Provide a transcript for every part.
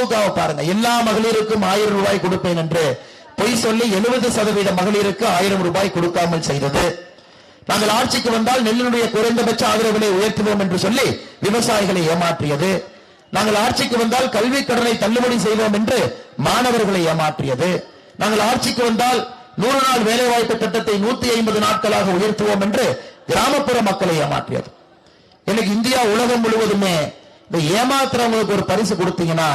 திமுகவை பாருங்க. எல்லா மகளிருக்கும் ஆயிரம் ரூபாய் கொடுப்பேன் என்று பொய் சொல்லி எழுபது சதவீத மகளிருக்கு ஆயிரம் ரூபாய் கொடுக்காமல் செய்தது. நாங்கள் ஆட்சிக்கு வந்தால் நெல்லினுடைய குறைந்தபட்ச ஆதரவு விலை உயர்த்துவோம் என்று சொல்லி விவசாயிகளை ஏமாற்றியது. நாங்கள் ஆட்சிக்கு வந்தால் கல்வி கடனை தள்ளுபடி செய்வோம் என்று மாணவர்களை ஏமாற்றியது. நாங்கள் ஆட்சிக்கு வந்தால் நூறு நாள் வேலைவாய்ப்பு திட்டத்தை நூத்தி ஐம்பது நாட்களாக உயர்த்துவோம் என்று கிராமப்புற மக்களை ஏமாற்றியது. எனக்கு இந்தியா உலகம் முழுவதுமே இந்த ஏமாத்துறவங்களுக்கு ஒரு பரிசு கொடுத்தீங்கன்னா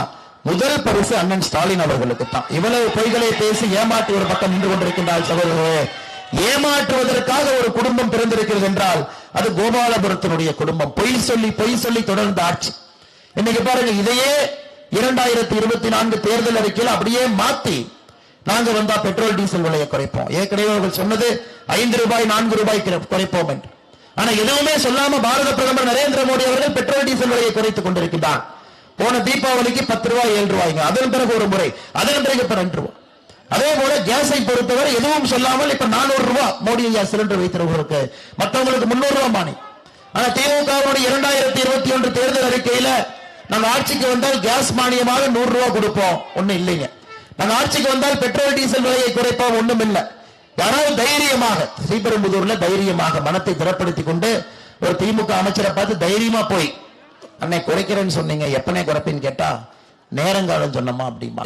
முதல் பரிசு அண்ணன் ஸ்டாலின் அவர்களுக்கு தான். இவ்வளவு பொய்களை பேசி ஏமாற்றி ஒரு பக்கம் நின்று கொண்டிருக்கின்றால் சகோதரர்களே ஏமாற்றுவதற்காக ஒரு குடும்பம் பிறந்திருக்கிறது என்றால் அது கோபாலபுரத்தினுடைய குடும்பம். பொய் சொல்லி பொய் சொல்லி தொடர்ந்து ஆட்சி. இன்னைக்கு பாருங்க இதையே இரண்டாயிரத்தி இருபத்தி நான்கு தேர்தல் அறிக்கையில் அப்படியே மாத்தி நாங்க வந்தா பெட்ரோல் டீசல் விலையை குறைப்போம். ஏற்கனவே அவர்கள் சொன்னது ஐந்து ரூபாய் நான்கு ரூபாய் குறைப்போம் என்று. ஆனா எதுவுமே சொல்லாம பாரத பிரதமர் நரேந்திர மோடி அவர்கள் பெட்ரோல் டீசல் விலையை குறைத்துக் கொண்டிருக்கிறார் போன தீபாவளிக்கு பத்து ரூபாய் ஏழு ரூபாய்ங்க. அதன் பிறகு ஒரு முறை அதன் பிறகு இப்ப ரெண்டு ரூபாய். அதே போல கேஸை பொறுத்தவரை எதுவும் சொல்லாமல் இப்ப நானூறு ரூபாய் மோடி ஐயா சிலிண்டர் வைத்திருவர்களுக்கு மற்றவங்களுக்கு முன்னூறு ரூபாய் மானி. ஆனா திமுகவுடைய இரண்டாயிரத்தி இருபத்தி ஒன்று தேர்தல் அறிக்கையில நாங்க ஆட்சிக்கு வந்தால் கேஸ் மானியமாக நூறு ரூபாய் கொடுப்போம். ஒண்ணும் இல்லைங்க. நாங்க ஆட்சிக்கு வந்தால் பெட்ரோல் டீசல் விலையை குறைப்போம். ஒண்ணும் இல்லை. யாராவது தைரியமாக ஸ்ரீபெரும்புதூர்ல தைரியமாக மனத்தை திறப்படுத்திக் கொண்டு ஒரு திமுக அமைச்சரை பார்த்து தைரியமா போய் அன்னை குறைக்கிறேன்னு சொன்னீங்க எப்பனே குறைப்பேன்னு கேட்டா நேரங்காலம் சொன்னமா அப்படிமா